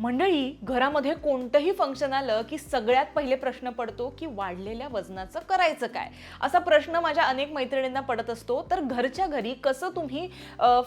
मंडळी घरामध्ये कोणतंही फंक्शन आलं की सगळ्यात पहिले प्रश्न पडतो की वाढलेल्या वजनाचं करायचं काय? असा प्रश्न माझ्या अनेक मैत्रिणींना पडत असतो. तर घरच्या घरी कसं तुम्ही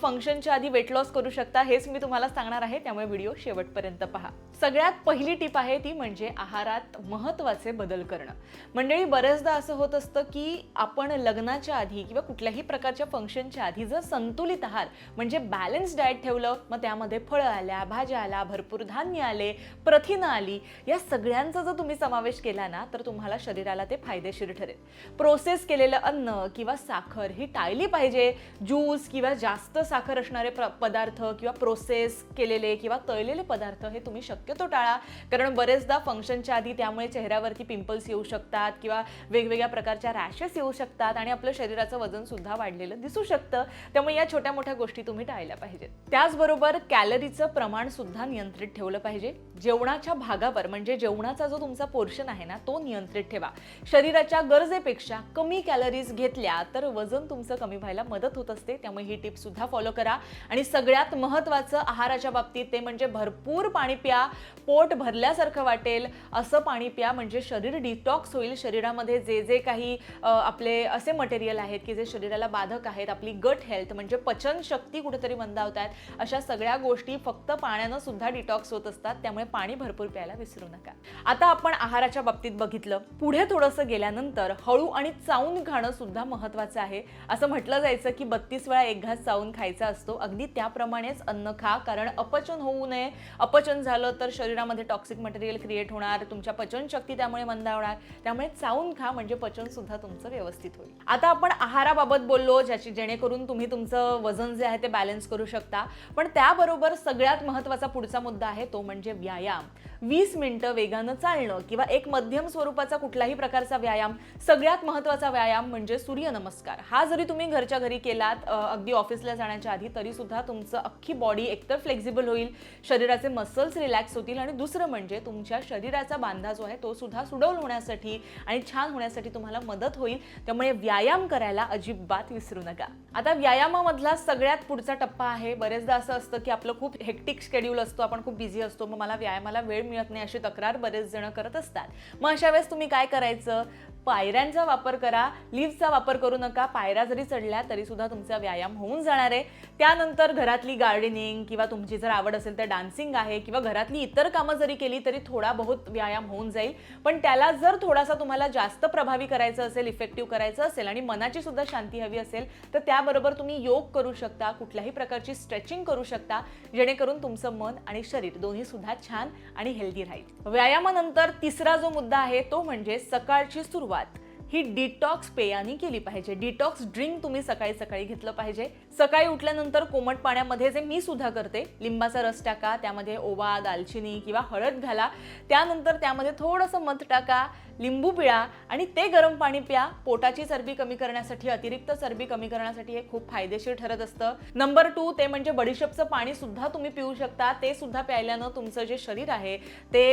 फंक्शनच्या आधी वेट लॉस करू शकता हेच मी तुम्हाला सांगणार आहे. त्यामुळे व्हिडिओ शेवटपर्यंत पहा. सगळ्यात पहिली टीप आहे ती म्हणजे आहारात महत्त्वाचे बदल करणं. मंडळी बऱ्याचदा असं होत असतं की आपण लग्नाच्या आधी किंवा कुठल्याही प्रकारच्या फंक्शनच्या आधी जर संतुलित आहार म्हणजे बॅलन्स डाएट ठेवलं मग त्यामध्ये फळं आल्या भाज्या आल्या भरपूर धान्य आले प्रथिनं आली या सगळ्यांचा जर तुम्ही समावेश केला ना तर तुम्हाला शरीराला ते फायदेशीर ठरेल. प्रोसेस केलेलं अन्न किंवा साखर ही टाळली पाहिजे. ज्यूस किंवा जास्त साखर असणारे प्र पदार्थ किंवा प्रोसेस केलेले किंवा तळलेले पदार्थ हे तुम्ही शक्यतो टाळा. कारण बरेचदा फंक्शनच्या आधी त्यामुळे चेहऱ्यावरती पिंपल्स येऊ शकतात किंवा वेगवेगळ्या प्रकारच्या रॅशेस येऊ शकतात आणि आपलं शरीराचं वजन सुद्धा वाढलेलं दिसू शकतं. त्यामुळे या छोट्या मोठ्या गोष्टी तुम्ही टाळल्या पाहिजेत. त्याचबरोबर कॅलरीचं प्रमाण सुद्धा नियंत्रित ठेवलं पाहिजे. जेवणाच्या भागावर म्हणजे जेवणाचा जो तुमचा पोर्शन आहे ना तो नियंत्रित ठेवा. शरीराच्या गरजेपेक्षा कमी कॅलरीज घेतल्या तर वजन तुमचं कमी व्हायला मदत होत असते. त्यामुळे ही टिप सुद्धा फॉलो करा. आणि सगळ्यात महत्त्वाचं आहाराच्या बाबतीत ते म्हणजे भरपूर पाणी प्या. पोट भरल्यासारखं वाटेल. असं पाणी प्या म्हणजे शरीर डिटॉक्स होईल. शरीरामध्ये जे जे काही आपले असे मटेरियल आहेत की जे शरीराला बाधक आहेत आपली गट हेल्थ म्हणजे पचन शक्ती कुठेतरी मंदावत आहेत. अशा सगळ्या गोष्टी फक्त पाण्यानं सुद्धा डिटॉक्स होत असतात त्यामुळे पाणी भरपूर प्यायला विसरू नका. आता आपण आहाराच्या बाबतीत बघितलं पुढे थोडंसं गेल्यानंतर हळू आणि चावून खाणं सुद्धा महत्वाचं आहे. असं म्हटलं जायचं की बत्तीस वेळा एक घास चावून खायचा असतो अगदी त्याप्रमाणेच अन्न खा कारण अपचन होऊ नये. अपचन झालं तर शरीरामध्ये टॉक्सिक मटेरियल क्रिएट होणार तुमच्या पचनशक्ती त्यामुळे मंदावणार त्यामुळे चावून खा म्हणजे पचन सुद्धा तुमचं व्यवस्थित होईल. आता आपण आहाराबाबत बोललो ज्याची जेणेकरून तुम्ही तुमचं वजन जे आहे ते बॅलन्स करू शकता. पण त्याबरोबर सगळ्यात महत्त्वाचा पुढचा मुद्दा आहे तो म्हणजे व्यायाम. वीस मिनिटं वेगानं चालणं किंवा एक मध्यम स्वरूपाचा कुठलाही प्रकारचा व्यायाम सगळ्यात महत्त्वाचा व्यायाम म्हणजे सूर्यनमस्कार. हा जरी तुम्ही घरच्या घरी केलात अगदी ऑफिसला जाण्याच्या आधी तरी सुद्धा तुमचं अख्खी बॉडी एकतर फ्लेक्झिबल होईल शरीराचे मसल्स रिलॅक्स होतील आणि दुसरं म्हणजे तुमच्या शरीराचा बांधा जो आहे तो सुद्धा सुडौल होण्यासाठी आणि छान होण्यासाठी तुम्हाला मदत होईल. त्यामुळे व्यायाम करायला अजिबात विसरू नका. आता व्यायामामधला सगळ्यात पुढचा टप्पा आहे. बरेचदा असं असतं की आपलं खूप हेक्टिक शेड्यूल असतो आपण खूप बिझी असतो मग मला व्यायामाला वेळ मिळत नाही अशी तक्रार बरेच जण करत असतात. मग अशा वेळेस तुम्ही काय करायचं? पायऱ्यांचा वापर करा लिफ्टचा वापर करू नका पायऱ्या जरी चढल्या तरी सुद्धा तुमचा व्यायाम होऊन जाणार आहे. त्यानंतर घरातली गार्डनिंग किंवा तुमची जर आवड असेल तर डान्सिंग आहे किंवा घरातली इतर कामं जरी केली तरी थोडा बहुत व्यायाम होऊन जाईल. पण त्याला जर थोडासा तुम्हाला जास्त प्रभावी करायचं असेल इफेक्टिव्ह करायचं असेल आणि मनाची सुद्धा शांती हवी असेल तर त्याबरोबर तुम्ही योग करू शकता कुठल्याही प्रकारची स्ट्रेचिंग करू शकता जेणेकरून तुमचं मन आणि शरीर दोन्ही सुद्धा छान आणि हेल्दी राहील. व्यायामानंतर तिसरा जो मुद्दा आहे तो म्हणजे सकाळची सुरुवात. धन्यवाद ही डिटॉक्स पेयाने केली पाहिजे. डिटॉक्स ड्रिंक तुम्ही सकाळी सकाळी घेतलं पाहिजे. सकाळी उठल्यानंतर कोमट पाण्यामध्ये जे मी सुद्धा करते लिंबाचा रस टाका त्यामध्ये ओवा दालचिनी किंवा हळद घाला. त्यानंतर त्यामध्ये थोडंसं मध टाका लिंबू पिळा आणि ते गरम पाणी प्या. पोटाची चरबी कमी करण्यासाठी अतिरिक्त चरबी कमी करण्यासाठी हे खूप फायदेशीर ठरत असतं. नंबर टू ते म्हणजे बडीशेपचं पाणी सुद्धा तुम्ही पिऊ शकता. ते सुद्धा प्यायल्यानं तुमचं जे शरीर आहे ते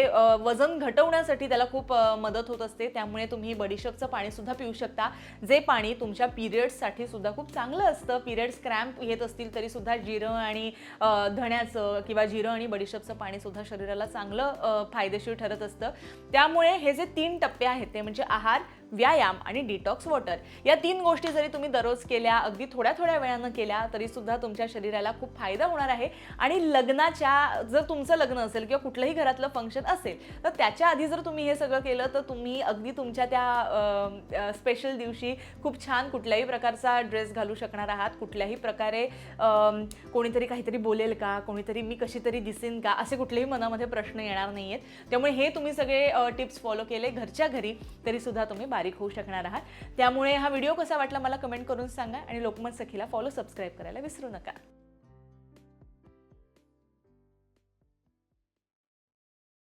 वजन घटवण्यासाठी त्याला खूप मदत होत असते. त्यामुळे तुम्ही बडीशेपचं पाणी सुद्धा पिऊ शकता. जे पाणी तुमच्या पिरियड्ससाठी सुद्धा खूप चांगलं असतं. पिरियड्स क्रॅम्प येत असतील तरीसुद्धा जिरं आणि धण्याचं किंवा जिरं आणि बडीशेपचं पाणीसुद्धा शरीराला चांगलं फायदेशीर ठरत असतं. त्यामुळे हे जे तीन टप्पे आहेत ते म्हणजे आहार व्यायाम आणि डिटॉक्स वॉटर या तीन गोष्टी जरी तुम्ही दररोज केल्या अगदी थोड्या थोड्या वेळानं केल्या तरी सुद्धा तुमच्या शरीराला खूप फायदा होणार आहे. आणि लग्नाच्या जर तुमचं लग्न असेल किंवा कुठलंही घरातलं फंक्शन असेल तर त्याच्या आधी जर तुम्ही हे सगळं केलं तर तुम्ही अगदी तुमच्या त्या स्पेशल दिवशी खूप छान कुठल्याही प्रकारचा ड्रेस घालू शकणार आहात. कुठल्याही प्रकारे कोणीतरी काहीतरी बोलेल का? कोणीतरी मी कशी तरी दिसेन का? असे कुठलेही मनामध्ये प्रश्न येणार नाही आहेत त्यामुळे हे तुम्ही सगळे टिप्स फॉलो केले घरच्या घरी तरीसुद्धा तुम्ही तुम्ही बारीक होऊ शकणार आहात. त्यामुळे हा व्हिडिओ कसा वाटला मला कमेंट करून सांगा आणि लोकमत सखीला फॉलो सबस्क्राईब करायला विसरू नका.